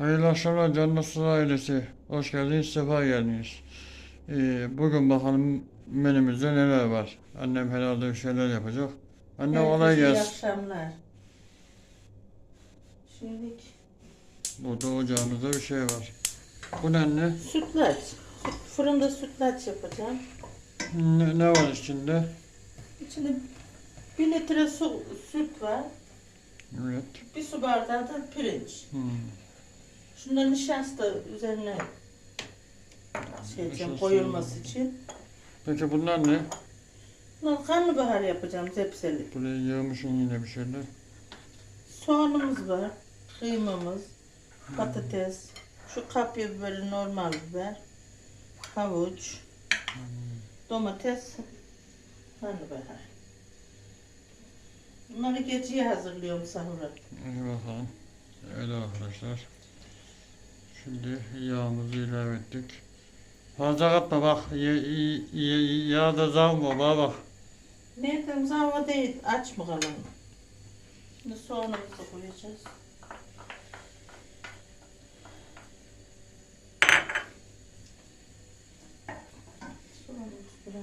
Hayırlı akşamlar Can Nasır ailesi. Hoş geldiniz, sefa geldiniz. Ee, bugün bakalım menümüzde neler var. Annem herhalde bir şeyler yapacak. Anne Herkese iyi gelsin. akşamlar. Şimdi Burada ocağımızda bir şey var. Bu ne anne? sütlaç. Fırında sütlaç yapacağım. Ne, ne var içinde? İçinde bir litre su, süt var. Evet. Bir su bardağı da pirinç. Hmm. Şunda nişasta üzerine şey edeceğim, Nişasta. koyulması için. Peki bunlar ne? Bunlar karnabahar yapacağım zepseli. Buraya yığmışsın yine bir şeyler. Soğanımız var, kıymamız, patates, şu kapya biberi normal biber, havuç, domates, karnabahar. Bunları geceye hazırlıyorum sahura. Hadi bakalım. Evet arkadaşlar. Şimdi yağımızı ilave ettik. Fazla katma bak. Yağ da zam var bana bak. Nereden zava değil, aç mı kalalım? Şimdi soğanımızı koyacağız. Soğanımız biraz.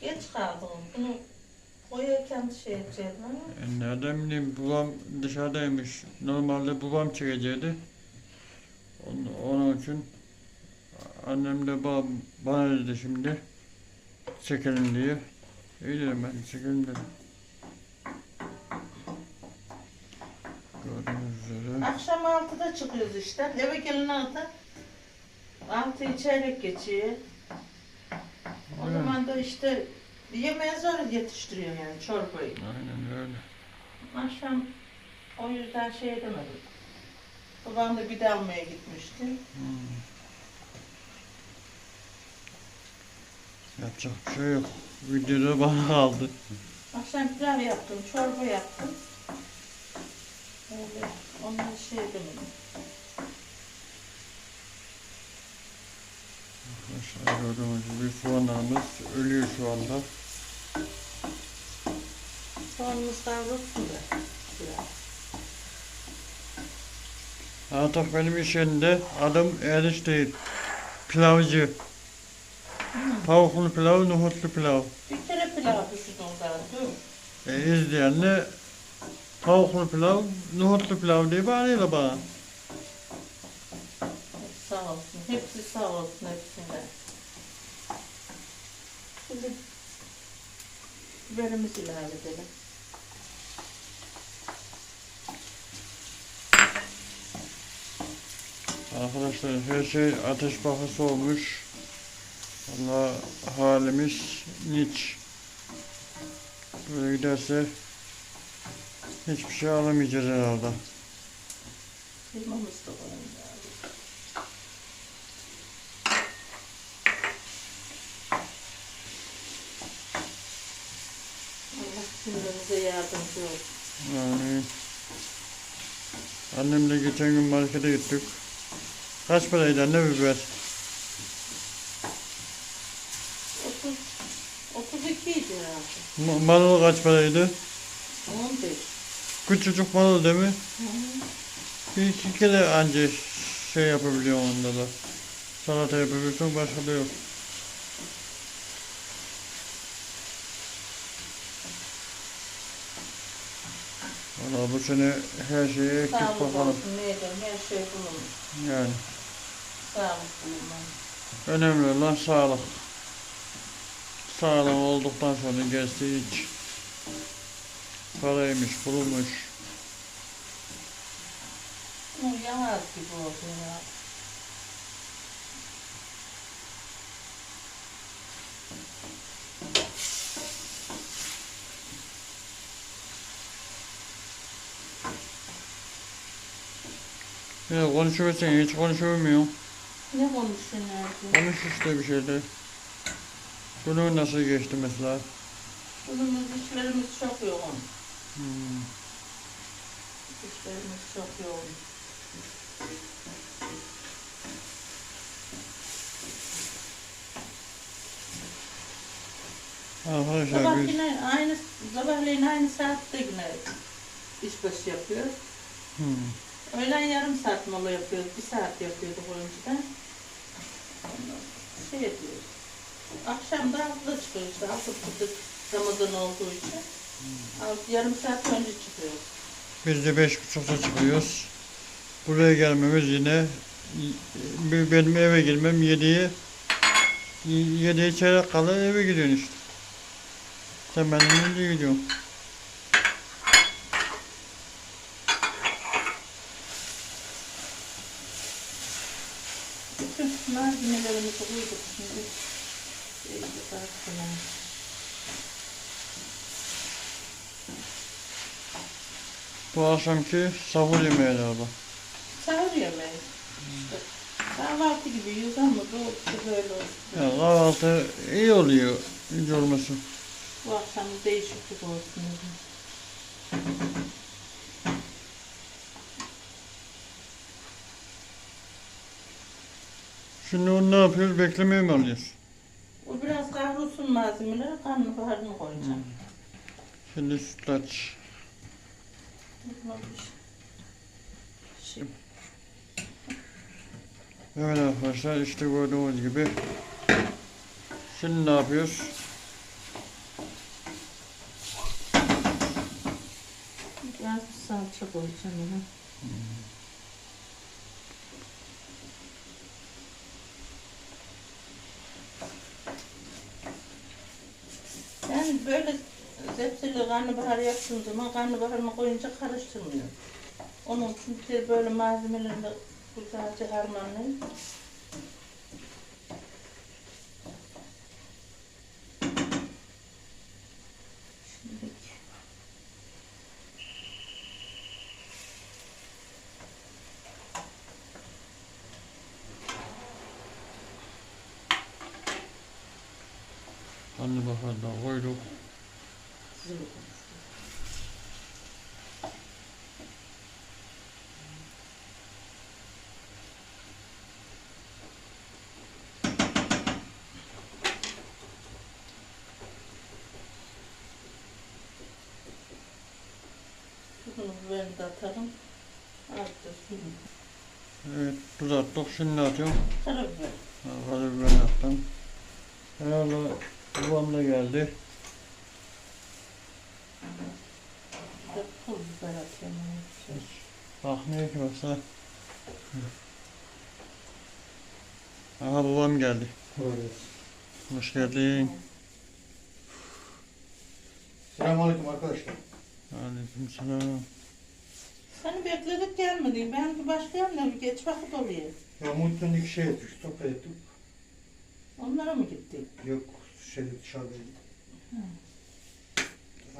Geç kaldım. Bunu koyarken şey edeceğim E, Nereden bileyim babam dışarıdaymış. Normalde babam çekecekti. Onun, onun için annem de ba, bana dedi şimdi çekelim diye. İyi dedim ben çekelim dedim. Gördüğünüz üzere. Akşam 6'da çıkıyoruz işte. Eve gelin 6. 6 çeyrek geçiyor. O Evet. zaman da işte yemeğe zor yetiştiriyor yani çorbayı. Aynen öyle. Akşam o yüzden şey edemedim. Babam da bir almaya gitmişti. Hmm. Yapacak bir şey yok. Videoda bana kaldı. Akşam pilav yaptım, çorba yaptım. Öyle onları şey edemedim. Arkadaşlar gördüğünüz gibi soğanlarımız ölüyor şu anda. Soğanımız kavrulsun da. Biraz. Artık benim iş yerinde adım Eriş değil. Pilavcı. Tavuklu pilav, nohutlu pilav. Bir kere pilav pişirdim ondan, dur. E, izleyenle tavuklu pilav, nohutlu pilav diye bağırıyorlar bana. Sağ olsun. Hepsi sağ olsun hepsine. Şimdi biberimizi ilave edelim. Arkadaşlar her şey ateş pahası olmuş. Allah halimiz niç. Böyle giderse hiçbir şey alamayacağız herhalde. Kıymamızı da koyalım. yani. Allah cümlemize yardımcı olsun. Yani annemle geçen gün markete gittik. Kaç paraydı anne biber? 30, 32 idi herhalde. Ma- Marul kaç paraydı? 15. Küçücük marul değil mi? Bir iki kere anca şey yapabiliyorum onda da. Salata yapabiliyorsun başka da yok. Valla bu sene her şeye ektik Sağlık bakalım. olsun, ne her şey bulunmuş. Yani Sağlık bulunmuş. önemli olan sağlık. Sağlam olduktan sonra gerisi hiç. Paraymış, kurulmuş. Bu yağız gibi oldu ya. Ya konuşuyorsun hiç konuşamıyorum. Ne konuşuyorsun nerede? Konuş işte bir şeyler. Günün nasıl geçti mesela? Bunun dişlerimiz çok yoğun. Hmm. Dişlerimiz çok yoğun. Arkadaşlar Sabah biz yine aynı, sabahleyin aynı saatte yine işbaşı yapıyoruz. Hmm. Öğlen yarım saat mola yapıyoruz. Bir saat yapıyorduk önceden. Şey yapıyoruz. Akşam da altıda çıkıyoruz. işte Altı tutuk Ramazan olduğu için. Altı, yarım saat önce çıkıyoruz. Biz de beş buçukta çıkıyoruz. Buraya gelmemiz yine y- benim eve girmem yediye yediye çeyrek kala eve gidiyorsun işte. Sen önce gidiyorsun. Bütün malzemelerimizi koyduk şimdi. Şeyde baksana. Bu akşamki sahur yemeği galiba. Sahur yemeği. Kahvaltı gibi yiyoruz ama doğrusu böyle olsun. Ya kahvaltı iyi oluyor. Hiç olmasın. Bu akşam değişiklik olsun dedim. Şimdi onu ne yapıyoruz? Beklemeye mi alıyoruz? O biraz kahrolsun malzemeleri karnabaharını koyacağım. Şimdi sütlaç. Şey, Evet arkadaşlar işte gördüğünüz gibi. Şimdi ne yapıyoruz? biraz bir salça koyacağım yine. Yani böyle zepseli karnabahar yaptığım zaman karnabaharını koyunca karıştırmıyor. Onun için böyle malzemelerini de güzelce harmanlayayım. Şimdi Anne bakalım koyduk. Bunu de atalım. Artık suyu. Evet tuz attık. Şimdi ne atıyorum? Karabiber. Karabiber attım. Herhalde babam da geldi. Bir de pul biber atıyorum. Bak ne ki baksana. Aha babam geldi. Hoş geldin. Selamünaleyküm arkadaşlar. Aleykümselam. Seni bekledik gelmedin. Ben bir başka bir geç vakit oluyor. Ya Muhit'ten iki şey ettik, sohbet ettik. Onlara mı gittik? Yok, şeyde dışarıdaydı.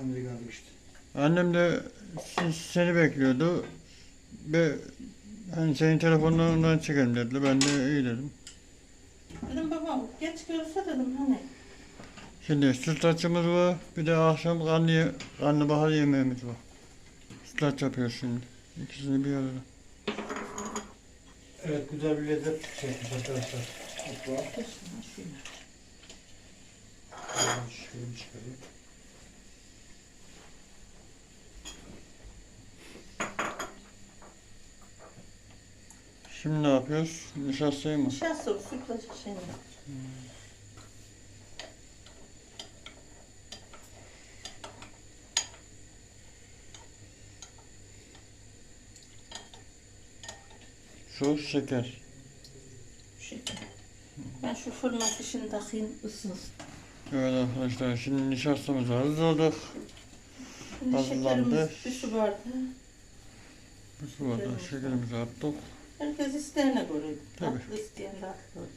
Anne geldi işte. Annem de seni bekliyordu. Ve hani senin telefonlarından çekelim dedi. Ben de iyi dedim. Dedim babam geç görse dedim hani. Şimdi sütlaçımız var. Bir de akşam karnı, karnabahar yemeğimiz var. Sütlaç yapıyoruz şimdi. İkisini bir arada. Evet, güzel bir lezzet çekmiş arkadaşlar. Şöyle. Şöyle çıkarayım. Şimdi ne yapıyoruz? Nişastayı mı? Nişasta sütlaç şeyini. Su, şeker. Şey. Ben şu fırına fişini takayım ısınsın. Evet arkadaşlar şimdi nişastamızı hazırladık. Şimdi Hazırlandı. şekerimiz bir su bardağı. Bu su bardağı şekerimizi attık. Herkes isteğine göre. Tabii. Tatlı isteyen tatlı olsun.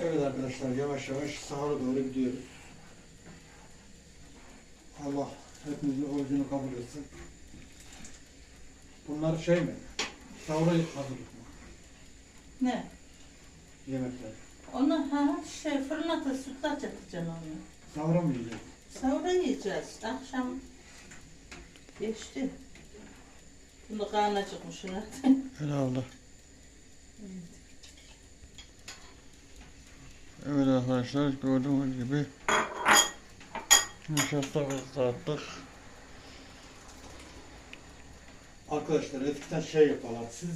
Evet arkadaşlar, yavaş yavaş sahura doğru gidiyoruz. Allah hepimizin orucunu kabul etsin. Bunlar şey mi? Sahura hazırlık mı? Ne? Yemekler. Onu ha şey fırına da sütlaç atacaksın onu. Sahura mı yiyeceğiz? Sonra yiyeceğiz. Akşam geçti. Bunu karnı çıkmış yine. Herhalde. Evet arkadaşlar gördüğünüz gibi Nişasta kızarttık. Arkadaşlar eskiden şey yaparlar. Siz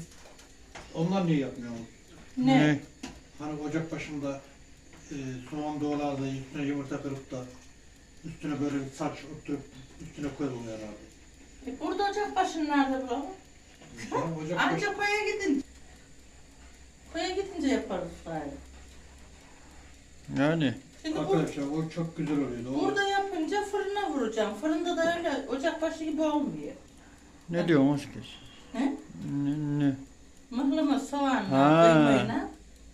onlar niye yapmıyor? Ne? Hani ocak başında e, soğan doğlardı, üstüne yumurta kırıp da üstüne böyle bir saç öptürüp üstüne koyuyorlardı. E, burada ocak başın nerede bulalım? Yani ocak başı... Anca koya gidin. Koya gidince yaparız bari. Yani Şimdi bu, Arkadaşlar o çok güzel oluyordu. O, burada yapınca fırına vuracağım. Fırında da öyle ocak başı gibi olmuyor. Ne diyorsunuz ki? He? Ne, ne? Mıhlama soğanla, Ha. kıymayla.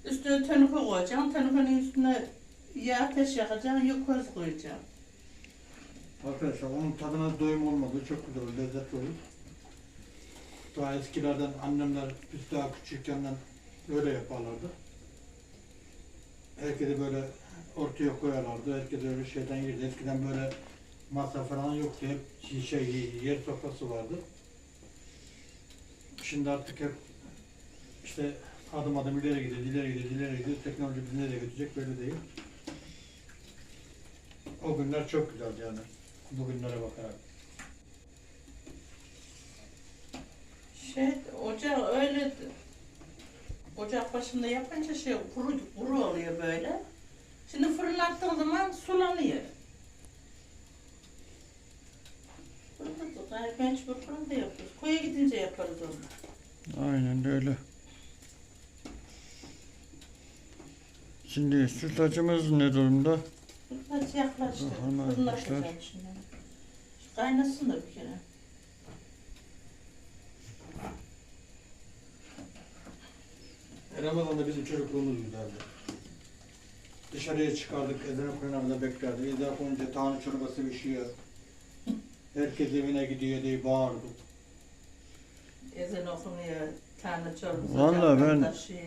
Üstüne tenike koyacağım. Tenikenin üstüne yağ ateş yakacağım, yok köz koyacağım. Arkadaşlar onun tadına doyum olmadı. Çok güzel lezzetli olur. Daha eskilerden annemler biz daha küçükken öyle yaparlardı. Herkesi böyle ortaya koyarlardı. Herkes öyle şeyden yerdi. Eskiden böyle masa falan yoktu. Hep şey, yer sofrası vardı. Şimdi artık hep işte adım adım ileri gidiyor, ileri gidiyor, ileri gidiyor. Teknoloji bizi nereye götürecek belli değil. O günler çok güzeldi yani. Bugünlere bakarak. Şey, ocak öyle ocak başında yapınca şey kuru, kuru oluyor böyle. Şimdi fırına attığın zaman sulanıyor. Fırında da gayet mecbur fırında yapıyoruz. Koya gidince yaparız onu. Aynen öyle. Şimdi sütlacımız ne durumda? Biraz yaklaştı. Atacağım şimdi. Kaynasın da bir kere. Ramazan'da bizim çocukluğumuz güzeldi. Dışarıya çıkardık, ezan okunanında beklerdik. Ezan okununca tane çorbası pişiyor. Herkes evine gidiyor diye bağırdık. Ezan okunuyor. Tane çorbası. Vallahi ben- taşıyor.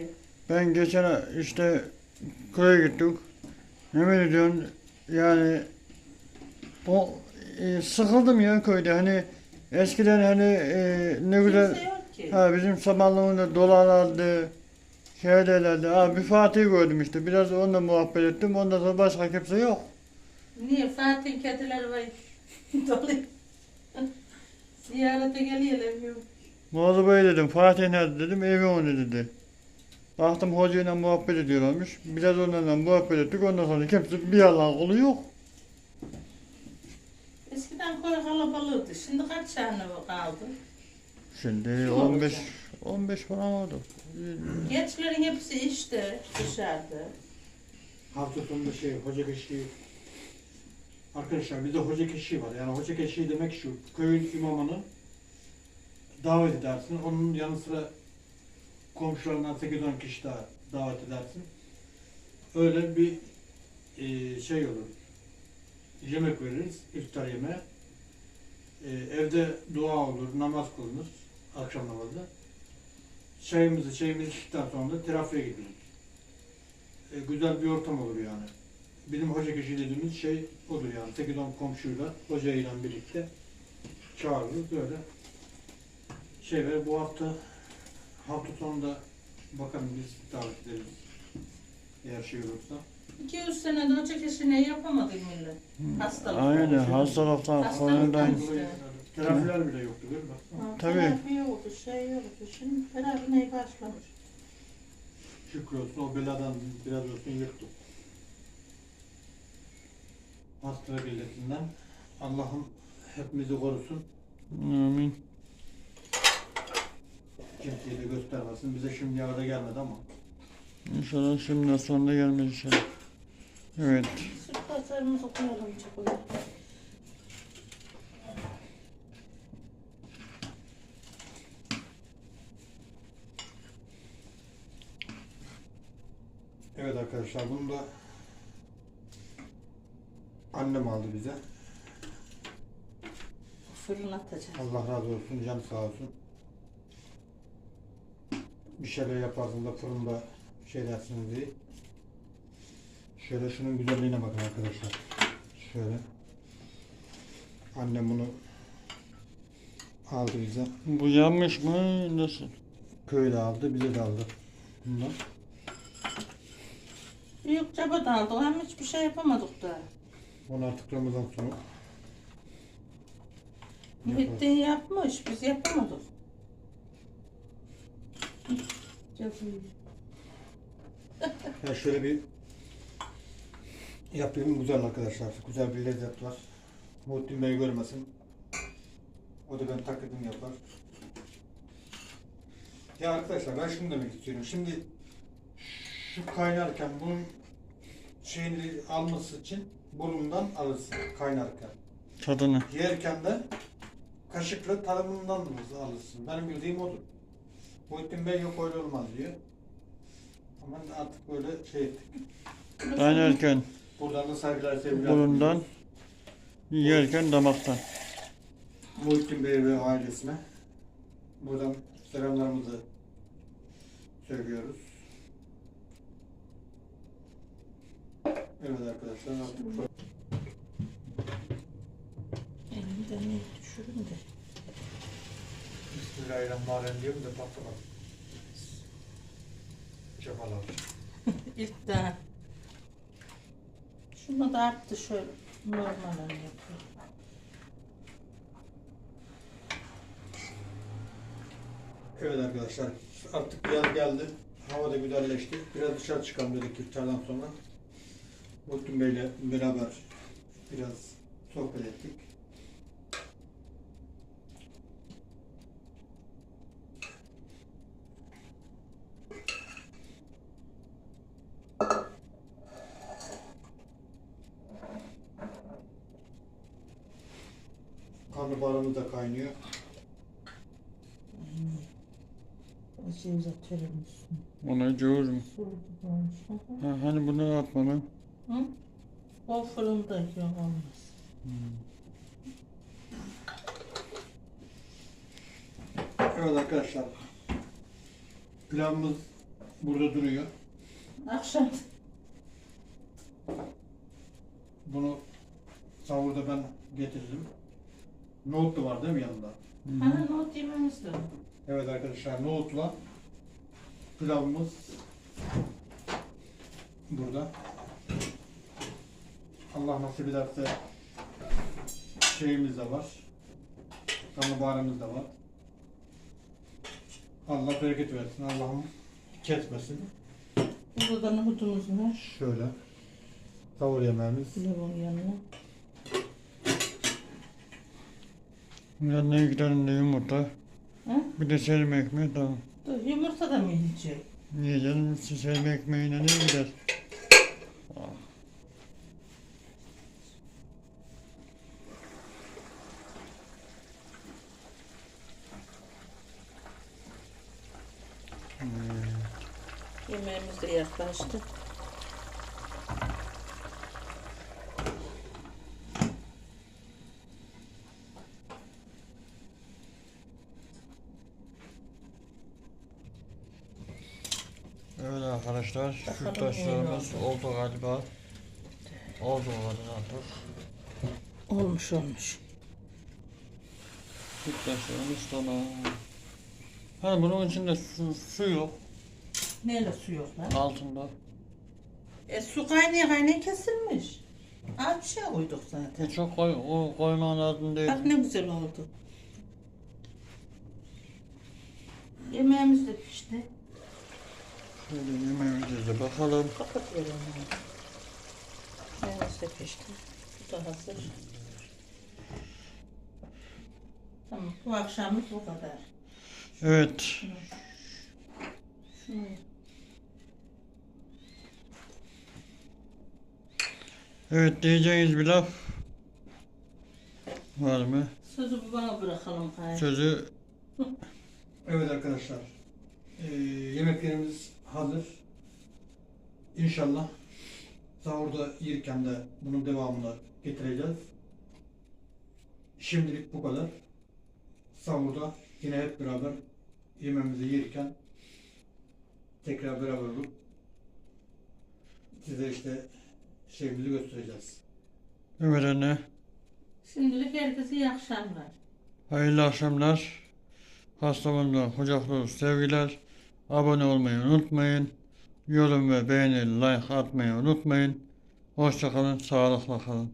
Ben geçen işte köye gittik. Ne diyorsun yani o e, sıkıldım ya köyde hani eskiden hani e, ne güzel Kimse yok ki. ha bizim samanlığında dolarlardı şey derlerdi. Ha bir Fatih gördüm işte biraz onunla muhabbet ettim ondan sonra başka kimse yok. Niye? Fatih kediler var. Dolu. Ziyarete geliyorlar. yok. Muazı Bey dedim Fatih nerede dedim evi onu dedi. Baktım hocayla muhabbet ediyorlarmış. Biraz onlarla muhabbet ettik ondan sonra kimse bir Allah'ın kulu yok. Eskiden koy kalabalığıydı. Şimdi kaç tane kaldı? Şimdi Şu 15 olacak. 15 falan oldu. Gençlerin hepsi işte dışarıda. Hafta sonunda şey, hoca keşiği. Arkadaşlar bizde hoca keşiği var. Yani hoca keşiği demek şu, köyün imamını davet edersin. Onun yanı sıra komşularından 8-10 kişi daha davet edersin. Öyle bir e, şey olur. Yemek veririz, iftar yemeği. E, evde dua olur, namaz kılınır, akşam namazı. Çayımızı, çayımızı içtikten sonra da trafiğe gidilir. E, güzel bir ortam olur yani. Bizim hoca kişi dediğimiz şey odur yani. 8-10 komşuyla, hocayla birlikte çağırırız böyle. Şey ve bu hafta hafta sonunda bakalım biz davet ederiz. Eğer şey olursa. 200 senede ocak işini yapamadık millet. Hastalık. Aynen hastalıktan Hastalıktan. konudan. Terapiler bile yoktu değil mi? Ha, Tabii. Terapi yoktu, şey yoktu. Şimdi terapi neye başlamış? Şükür olsun o beladan biraz olsun yırttık. Hastalık illetinden Allah'ım hepimizi korusun. Amin. Kimseye de göstermesin. Bize şimdi yağda gelmedi ama. İnşallah şimdiden sonra gelmez inşallah. Evet. Süt pazarımızı koyalım çabuya. Evet arkadaşlar bunu da annem aldı bize. Fırına atacağız. Allah razı olsun, can sağ olsun. Bir şeyler yaparsın da fırında şey dersiniz diye. Şöyle şunun güzelliğine bakın arkadaşlar. Şöyle. Annem bunu aldı bize. Bu yanmış mı? Nasıl? Köyde aldı, bize de aldı. Bundan. Büyük çabadan aldık ama hiçbir şey yapamadık da. Onu artık Ramazan sonu. Muhittin yapmış. Biz yapamadık. Ya şöyle bir yapayım güzel arkadaşlar. Güzel bir lezzet var. Muhittin Bey görmesin. O da ben taklidimi yapar. Ya arkadaşlar ben şunu demek istiyorum. Şimdi şu kaynarken bunun şeyini alması için burundan alırsın kaynarken. Tadını. Yerken de kaşıkla tarımından alırsın. Benim bildiğim odur. Muhittin Bey yok öyle olmaz diyor. Ama artık böyle şey ettik. Kaynarken Buradan da saygılar sevgiler. burundan, yerken damaktan. Muhittin Bey ve ailesine. Buradan selamlarımızı söylüyoruz. Evet arkadaşlar artık Elimden ne düşürüm de. Bismillahirrahmanirrahim diyorum da patlamadım. Cemal abi. İlk daha. Şunu da arttı şöyle. Normalen yapıyor. Evet arkadaşlar artık yaz geldi. Hava da güzelleşti. Biraz dışarı çıkalım dedik iftardan sonra. Muhittin Bey'le beraber biraz sohbet ettik. Karnabaharımız da kaynıyor. O ceviz atıyorum üstüne. Ona hı. Ha, hani bunu atmamı. Hı? O fırında yok olmaz. Evet arkadaşlar. Pilavımız burada duruyor. Akşam Bunu sahurda ben getirdim. Nohut da var değil mi yanında? Hani not yememiz. Evet arkadaşlar nohutla pilavımız burada. Allah nasip ederse şeyimiz de var. Karnabaharımız da var. Allah bereket versin. Allah'ım kesmesin. Burada da nohutumuz var. Şöyle. Sahur yemeğimiz. Pilavın yanına. Yanına tane de yumurta. Hı? Bir de serme ekmeği tamam. Dur, yumurta da mı yiyecek? Niye canım serme ekmeğine ne gider? Yemeğimiz de yaklaştı. Evet arkadaşlar, şu taşlarımız oldu galiba. Oldu galiba. Olmuş olmuş. Şu taşlarımız tamam. Hani bunun içinde su, su yok Neyle su yok lan? altında. E su kaynaya kaynaya kesilmiş. Az bir şey koyduk zaten. E çok koy, o koyman lazım değil. Bak ne güzel oldu. Yemeğimiz de pişti. Şöyle yemeğimize de bakalım. Kapatıyorum onu. Yemeğimiz de pişti. Bu da hazır. Tamam bu akşamlık bu kadar. Evet. Şunu. Evet diyeceğiniz bir laf var mı? Sözü bu bana bırakalım gayet. Sözü Evet arkadaşlar. Ee, yemeklerimiz hazır. İnşallah sahurda yerken de bunun devamını getireceğiz. Şimdilik bu kadar. Sahurda yine hep beraber yemeğimizi yerken tekrar beraber olup size işte şeyimizi göstereceğiz. evet anne. Şimdilik herkese iyi akşamlar. Hayırlı akşamlar. Hastamızdan kucaklı sevgiler. Abone olmayı unutmayın. Yorum ve beğeni, like atmayı unutmayın. Hoşçakalın, sağlıkla kalın.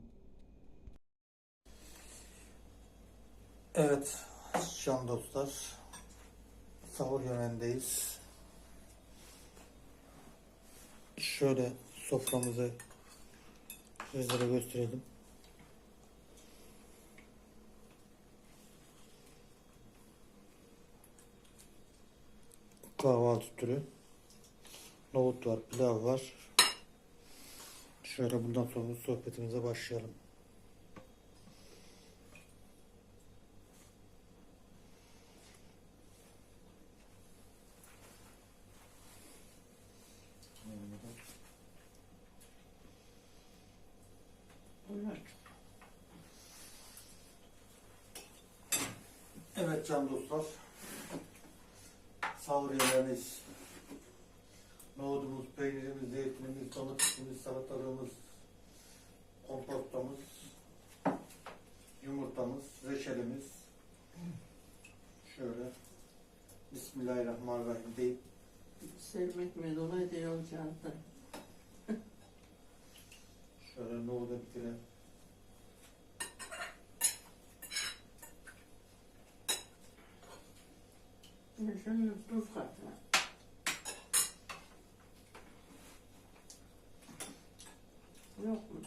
Evet, can dostlar. Sahur yemeğindeyiz. Şöyle soframızı sizlere gösterelim. Kahvaltı türü. Nohut var, pilav var. Şöyle bundan sonra sohbetimize başlayalım. Buyur. Evet can dostlar. Sahur yemeğimiz. Nohudumuz, peynirimiz, zeytinimiz, domatesimiz, salatalığımız, kompostomuz, yumurtamız, reçelimiz. Şöyle Bismillahirrahmanirrahim deyip Sevmek mi dolayı yol çanta. Nohuda bitirelim. Şunu tuz katma. Yok mu?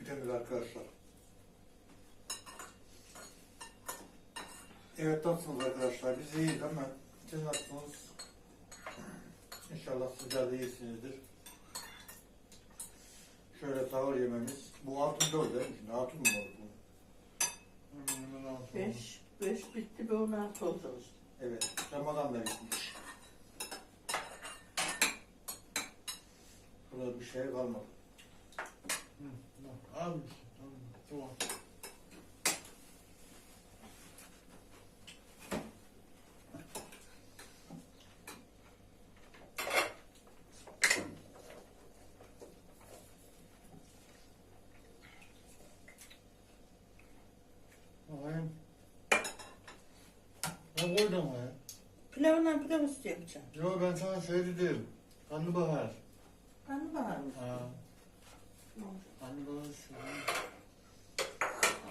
Bitemiz arkadaşlar. Evet nasılsınız arkadaşlar? Biz iyiyiz ama siz nasılsınız? İnşallah sizler de iyisinizdir. Şöyle sahur yememiz. Bu altın dört değil mi? Şimdi altın mı oldu bu? Beş, beş bitti be on altı oldu. Evet. Ramazan da bitmiş. Burada bir şey kalmadı. İşte. Tamam. Ne koydun ya? Pilavından pilav üstü yapacağım. Yo ben sana şey dedim. Karnabahar. Karnabahar mı? Ha. Karnabahar şu.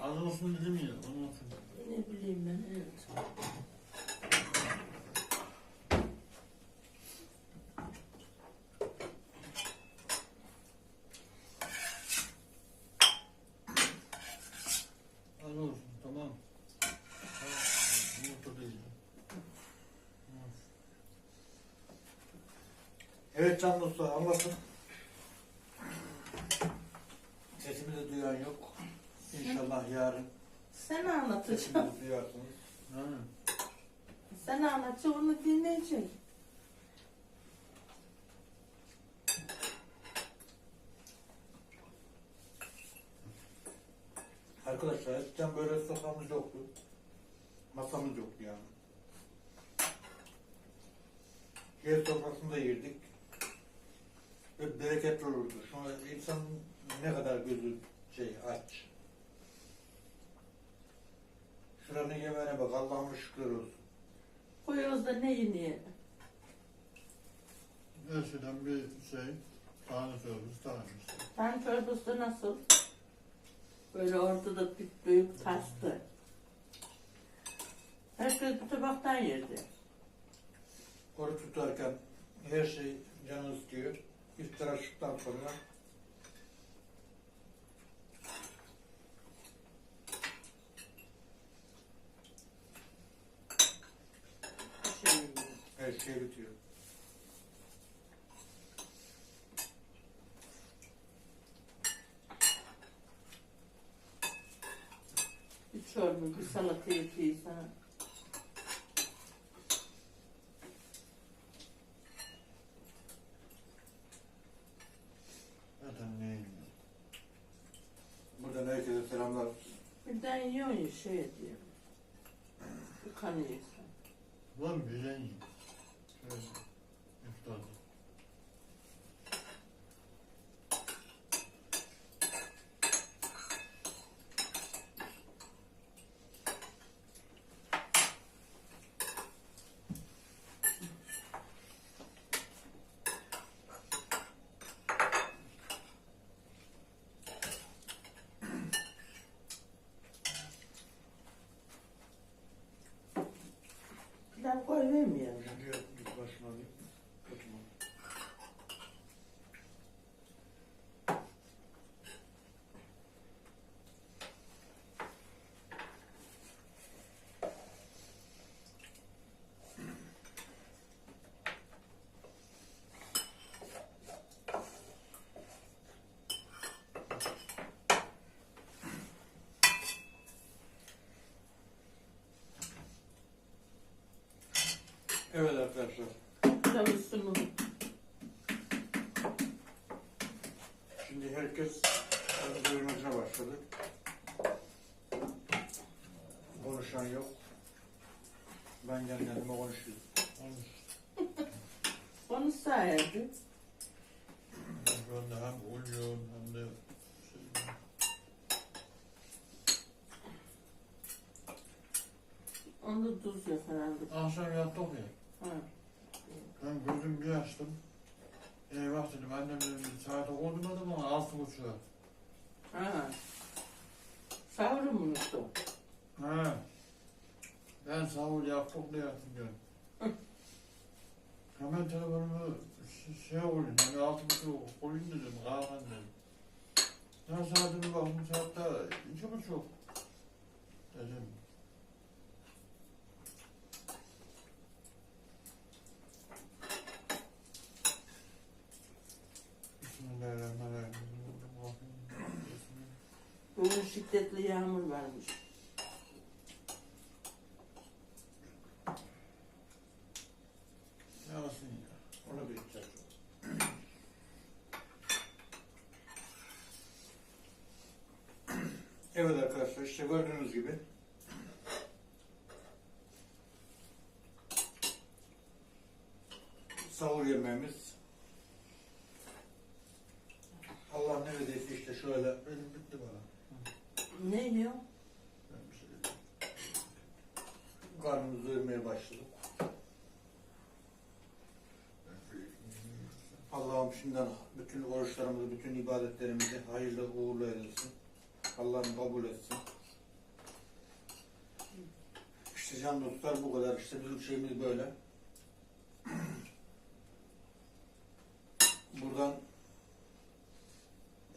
Az olsun dedim ya. Olsun. Ne bileyim ben evet. Az olsun tamam. Ha, Yumurta değil. Evet can dostlar anlatın. Sesimizi duyan yok. İnşallah yarın Sen anlatacaksın. Ha. Sen anlatacaksın onu dinleyecek. Arkadaşlar eskiden böyle soframız yoktu. Masamız yoktu yani. Yer sofrasında yerdik. Ve bereketli olurdu. An insan ne kadar gözü şey aç. Şuranın yemeğine bak Allah'ıma şükür olsun. Koyuyoruz da ne yeniye? Eskiden bir şey. Tane söylüyoruz tane işte. Sen çorbası nasıl? Böyle ortada bir büyük tastı. Herkes bir tabaktan yerdi. Oruç tutarken her şey canı istiyor. İftar açtıktan sonra Şey, şey bitiyor. bir çorba, bir salata yapıyorsan. Zaten neyim? Buradan herkese selamlar. Birden yiyorsun ya şey diyor. Kanıyorsun. Lan bilen yiyin. Não, qual é mesmo? Evet arkadaşlar. Sunu. Şimdi herkes kendi duymasına başladı. Konuşan yok. Ben kendi kendime konuşuyorum. Onu sayardı. Şu anda hem uyuyorum hem de Onda tuz yok herhalde. akşam yattık ya. Ha. Ben gözüm bir açtım. Eyvah dedim annem dedim saate koymadım ama altı buçuğa. Ha. Sahuru mu unuttun? He. Ben sahur yaptık da yattım diyorum. Hemen telefonumu ş- şey koyayım, hani altı buçuk koyayım dedim, kahven dedim. Ya saatine baktım saatte iki buçuk. Dedim. Bismillahirrahmanirrahim. Bugün varmış. Yarasın ya. Onu bir içecek. Evet arkadaşlar işte gördüğünüz gibi sahur yemeğimiz Allah ne verdiyse işte şöyle Benim bitti bana. Ne yiyor? Ben bir şey yedim. karnımızı doyurmaya başladık. Ben bir ekmeğimi yedim. Allah'ım şimdiden bütün oruçlarımızı, bütün ibadetlerimizi hayırlı uğurlu eylesin. Allah'ım kabul etsin. İşte can dostlar bu kadar. İşte bizim şeyimiz böyle. Buradan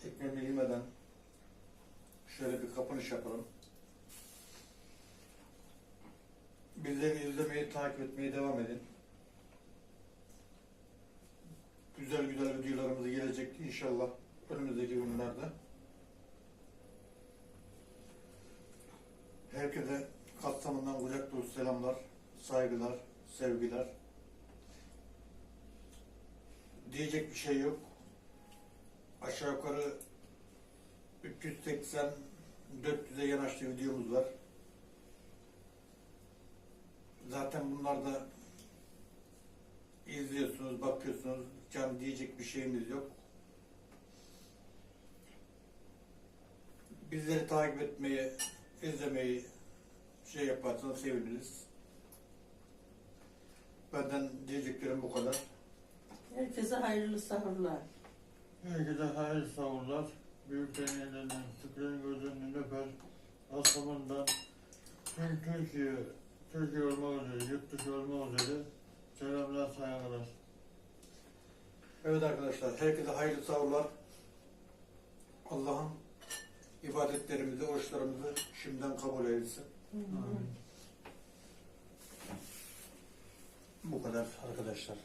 ekmeğimi yemeden şöyle bir kapanış yapalım. Bizleri izlemeyi, takip etmeye devam edin. Güzel güzel videolarımız gelecek inşallah önümüzdeki günlerde. Herkese Kastamonu'dan kucak dolusu selamlar, saygılar, sevgiler. Diyecek bir şey yok. Aşağı yukarı 380 400'e yanaştı videomuz var. Zaten bunlar da izliyorsunuz, bakıyorsunuz. Can diyecek bir şeyimiz yok. Bizleri takip etmeyi, izlemeyi şey yaparsanız seviniriz. Benden diyeceklerim bu kadar. Herkese hayırlı sahurlar. Herkese hayırlı sahurlar. Büyüklerin ellerinden, küçüklerin gözlerinden öper. Aslamandan tüm Türkiye, Türkiye olmak üzere, yurt dışı olmak üzere selamlar, saygılar. Evet arkadaşlar, herkese hayırlı sahurlar. Allah'ın ibadetlerimizi, oruçlarımızı şimdiden kabul eylesin. Bu kadar arkadaşlar.